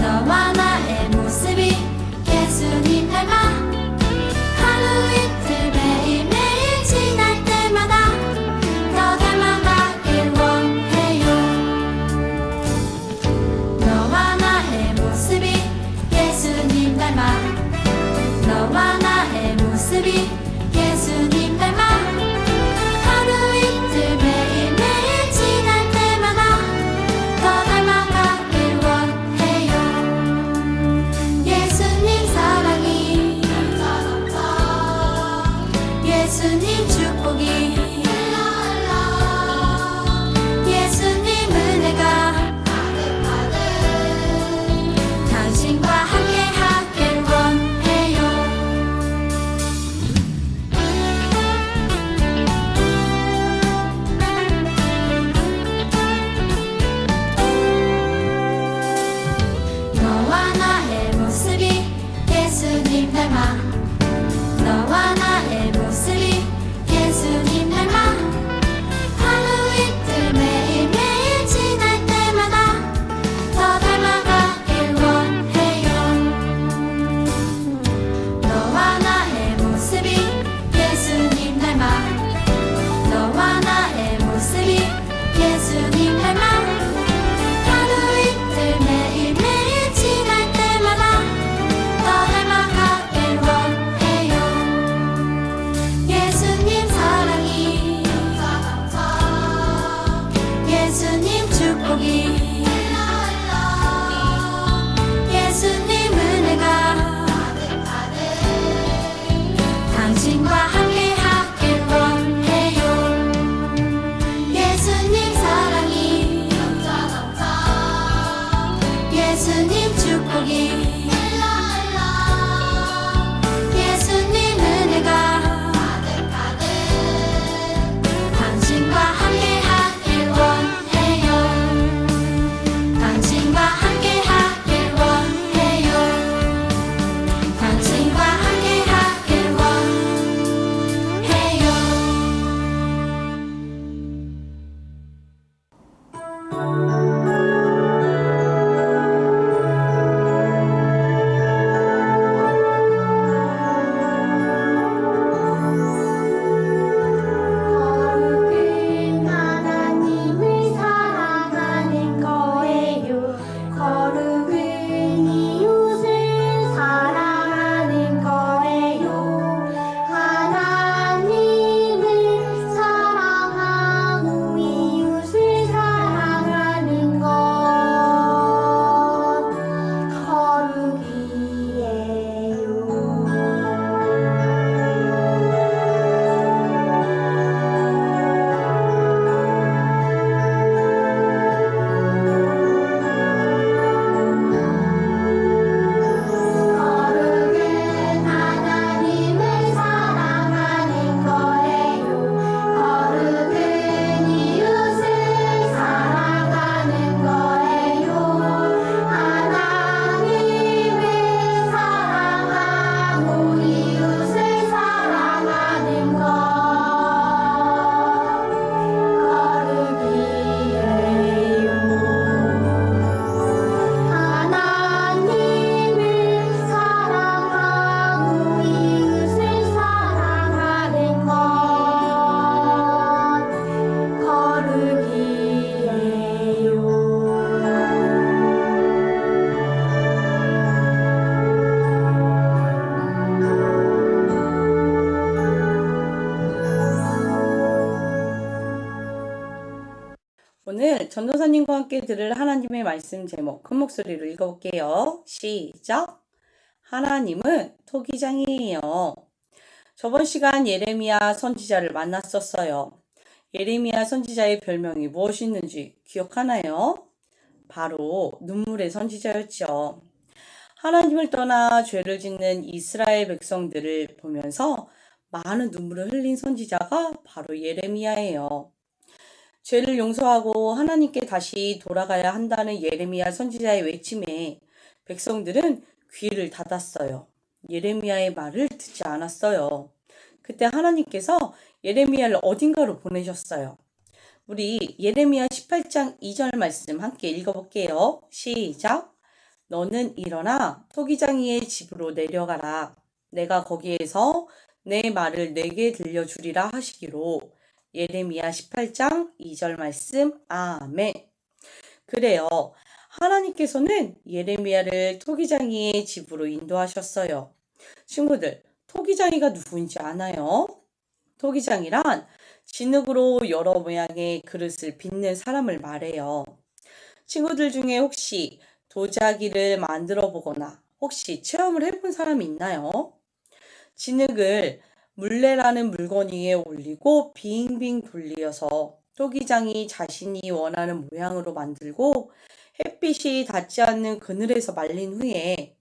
너와 나의 모습이 예수님 닮아. 전도사님과 함께 들을 하나님의 말씀 제목 큰 목소리로 읽어볼게요. 시작. 하나님은 토기장이에요. 저번 시간 예레미야 선지자를 만났었어요. 예레미야 선지자의 별명이 무엇이었는지 기억하나요? 바로 눈물의 선지자였죠. 하나님을 떠나 죄를 짓는 이스라엘 백성들을 보면서 많은 눈물을 흘린 선지자가 바로 예레미야예요. 죄를 용서하고 하나님께 다시 돌아가야 한다는 예레미야 선지자의 외침에 백성들은 귀를 닫았어요. 예레미야의 말을 듣지 않았어요. 그때 하나님께서 예레미야를 어딘가로 보내셨어요. 우리 예레미야 18장 2절 말씀 함께 읽어볼게요. 시작. 너는 일어나 토기장이의 집으로 내려가라. 내가 거기에서 내 말을 내게 들려주리라 하시기로 예레미야 18장 2절 말씀 아멘. 그래요. 하나님께서는 예레미야를 토기장이의 집으로 인도하셨어요. 친구들, 토기장이가 누구인지 아나요? 토기장이란 진흙으로 여러 모양의 그릇을 빚는 사람을 말해요. 친구들 중에 혹시 도자기를 만들어 보거나 혹시 체험을 해본 사람이 있나요? 진흙을 물레라는 물건 위에 올리고 빙빙 돌리어서 토기장이 자신이 원하는 모양으로 만들고 햇빛이 닿지 않는 그늘에서 말린 후에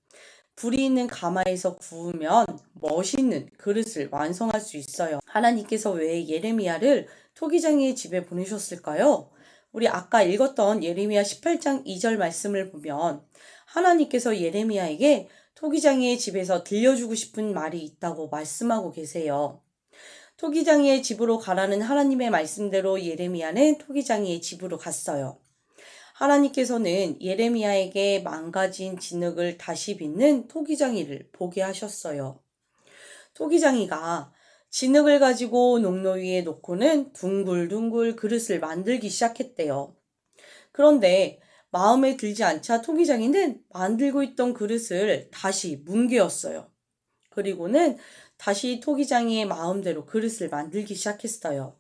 불이 있는 가마에서 구우면 멋있는 그릇을 완성할 수 있어요. 하나님께서 왜 예레미야를 토기장이의 집에 보내셨을까요? 우리 아까 읽었던 예레미야 18장 2절 말씀을 보면 하나님께서 예레미야에게 토기장이의 집에서 들려주고 싶은 말이 있다고 말씀하고 계세요. 토기장이의 집으로 가라는 하나님의 말씀대로 예레미야는 토기장이의 집으로 갔어요. 하나님께서는 예레미야에게 망가진 진흙을 다시 빚는 토기장이를 보게 하셨어요. 토기장이가 진흙을 가지고 농로 위에 놓고는 둥글둥글 그릇을 만들기 시작했대요. 그런데 마음에 들지 않자 토기장이는 만들고 있던 그릇을 다시 뭉개었어요. 그리고는 다시 토기장이의 마음대로 그릇을 만들기 시작했어요.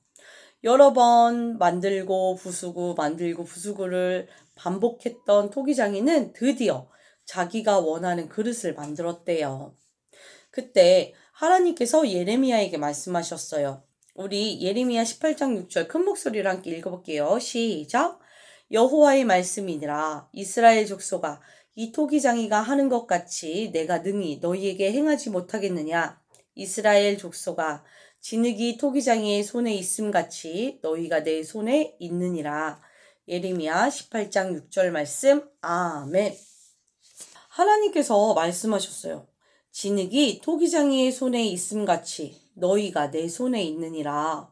여러 번 만들고 부수고 만들고 부수고를 반복했던 토기장이는 드디어 자기가 원하는 그릇을 만들었대요. 그때 하나님께서 예레미야에게 말씀하셨어요. 우리 예레미야 18장 6절 큰 목소리로 함께 읽어볼게요. 시작. 여호와의 말씀이니라. 이스라엘 족속아 이 토기장이가 하는 것 같이 내가 능히 너희에게 행하지 못하겠느냐? 이스라엘 족속아 진흙이 토기장이의 손에 있음 같이 너희가 내 손에 있느니라. 예레미야 18장 6절 말씀. 아멘. 하나님께서 말씀하셨어요. 진흙이 토기장이의 손에 있음 같이 너희가 내 손에 있느니라.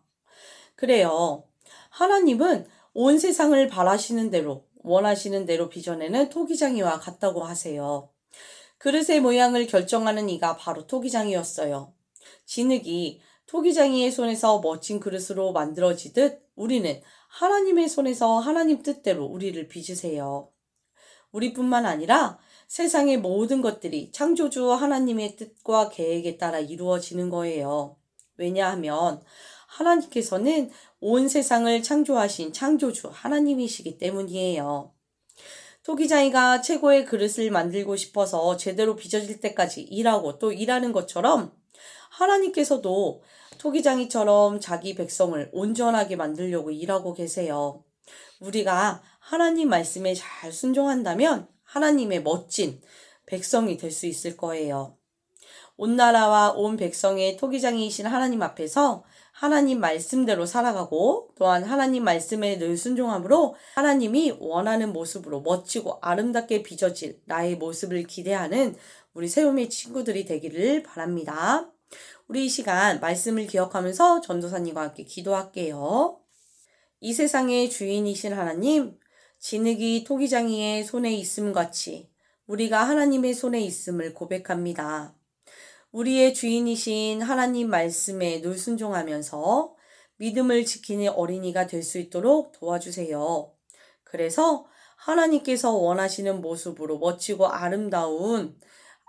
그래요. 하나님은 온 세상을 바라시는 대로 원하시는 대로 빚어내는 토기장이와 같다고 하세요. 그릇의 모양을 결정하는 이가 바로 토기장이었어요. 진흙이 토기장이의 손에서 멋진 그릇으로 만들어지듯 우리는 하나님의 손에서 하나님 뜻대로 우리를 빚으세요. 우리뿐만 아니라 세상의 모든 것들이 창조주 하나님의 뜻과 계획에 따라 이루어지는 거예요. 왜냐하면 하나님께서는 온 세상을 창조하신 창조주 하나님이시기 때문이에요. 토기장이가 최고의 그릇을 만들고 싶어서 제대로 빚어질 때까지 일하고 또 일하는 것처럼 하나님께서도 토기장이처럼 자기 백성을 온전하게 만들려고 일하고 계세요. 우리가 하나님 말씀에 잘 순종한다면 하나님의 멋진 백성이 될 수 있을 거예요. 온 나라와 온 백성의 토기장이신 하나님 앞에서 하나님 말씀대로 살아가고 또한 하나님 말씀에 늘 순종함으로 하나님이 원하는 모습으로 멋지고 아름답게 빚어질 나의 모습을 기대하는 우리 세움의 친구들이 되기를 바랍니다. 우리 이 시간 말씀을 기억하면서 전도사님과 함께 기도할게요. 이 세상의 주인이신 하나님, 진흙이 토기장이의 손에 있음 같이 우리가 하나님의 손에 있음을 고백합니다. 우리의 주인이신 하나님 말씀에 늘 순종하면서 믿음을 지키는 어린이가 될 수 있도록 도와주세요. 그래서 하나님께서 원하시는 모습으로 멋지고 아름다운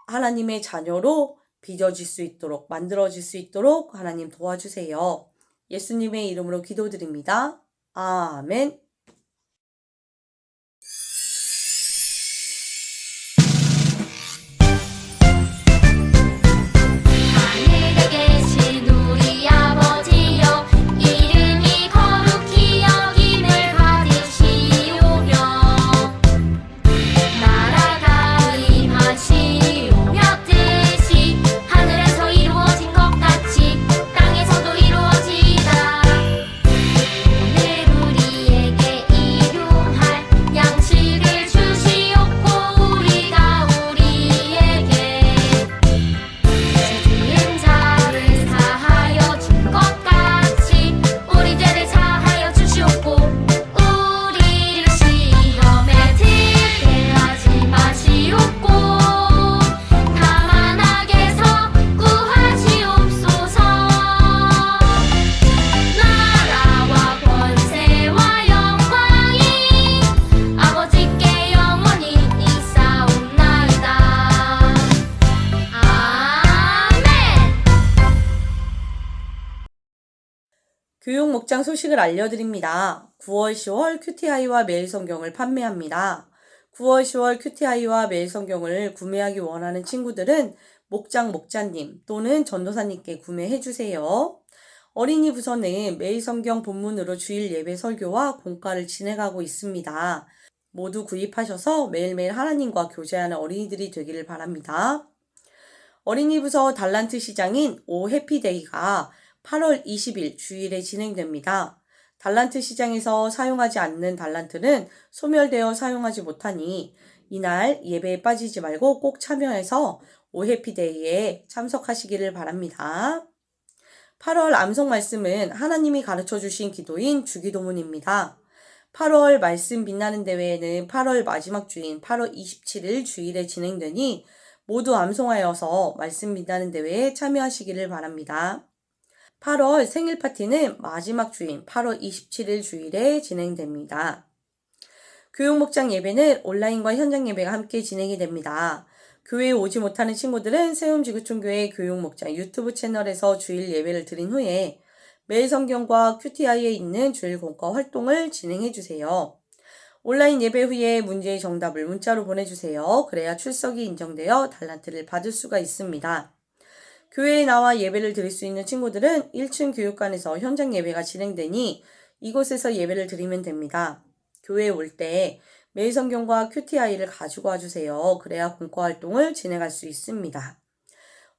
하나님의 자녀로 빚어질 수 있도록 만들어질 수 있도록 하나님 도와주세요. 예수님의 이름으로 기도드립니다. 아멘. 목장 소식을 알려드립니다. 9월, 10월 큐티아이와 매일 성경을 판매합니다. 9월, 10월 큐티아이와 매일 성경을 구매하기 원하는 친구들은 목장 목자님 또는 전도사님께 구매해 주세요. 어린이 부서는 매일 성경 본문으로 주일 예배 설교와 공과를 진행하고 있습니다. 모두 구입하셔서 매일매일 하나님과 교제하는 어린이들이 되기를 바랍니다. 어린이 부서 달란트 시장인 오 해피데이가 8월 20일 주일에 진행됩니다. 달란트 시장에서 사용하지 않는 달란트는 소멸되어 사용하지 못하니 이날 예배에 빠지지 말고 꼭 참여해서 오해피데이에 참석하시기를 바랍니다. 8월 암송 말씀은 하나님이 가르쳐 주신 기도인 주기도문입니다. 8월 말씀 빛나는 대회는 8월 마지막 주인 8월 27일 주일에 진행되니 모두 암송하여서 말씀 빛나는 대회에 참여하시기를 바랍니다. 8월 생일 파티는 마지막 주인 8월 27일 주일에 진행됩니다. 교육목장 예배는 온라인과 현장 예배가 함께 진행이 됩니다. 교회에 오지 못하는 친구들은 세움지구촌교회 교육목장 유튜브 채널에서 주일 예배를 드린 후에 매일 성경과 큐티아이에 있는 주일 공과 활동을 진행해 주세요. 온라인 예배 후에 문제의 정답을 문자로 보내주세요. 그래야 출석이 인정되어 달란트를 받을 수가 있습니다. 교회에 나와 예배를 드릴 수 있는 친구들은 1층 교육관에서 현장 예배가 진행되니 이곳에서 예배를 드리면 됩니다. 교회에 올 때 매일 성경과 큐티아이를 가지고 와주세요. 그래야 공과 활동을 진행할 수 있습니다.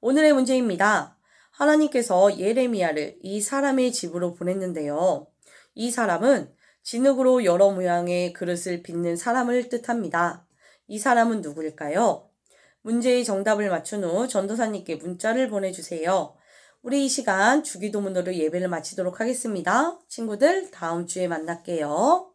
오늘의 문제입니다. 하나님께서 예레미야를 이 사람의 집으로 보냈는데요. 이 사람은 진흙으로 여러 모양의 그릇을 빚는 사람을 뜻합니다. 이 사람은 누구일까요? 문제의 정답을 맞춘 후 전도사님께 문자를 보내주세요. 우리 이 시간 주기도문으로 예배를 마치도록 하겠습니다. 친구들 다음 주에 만날게요.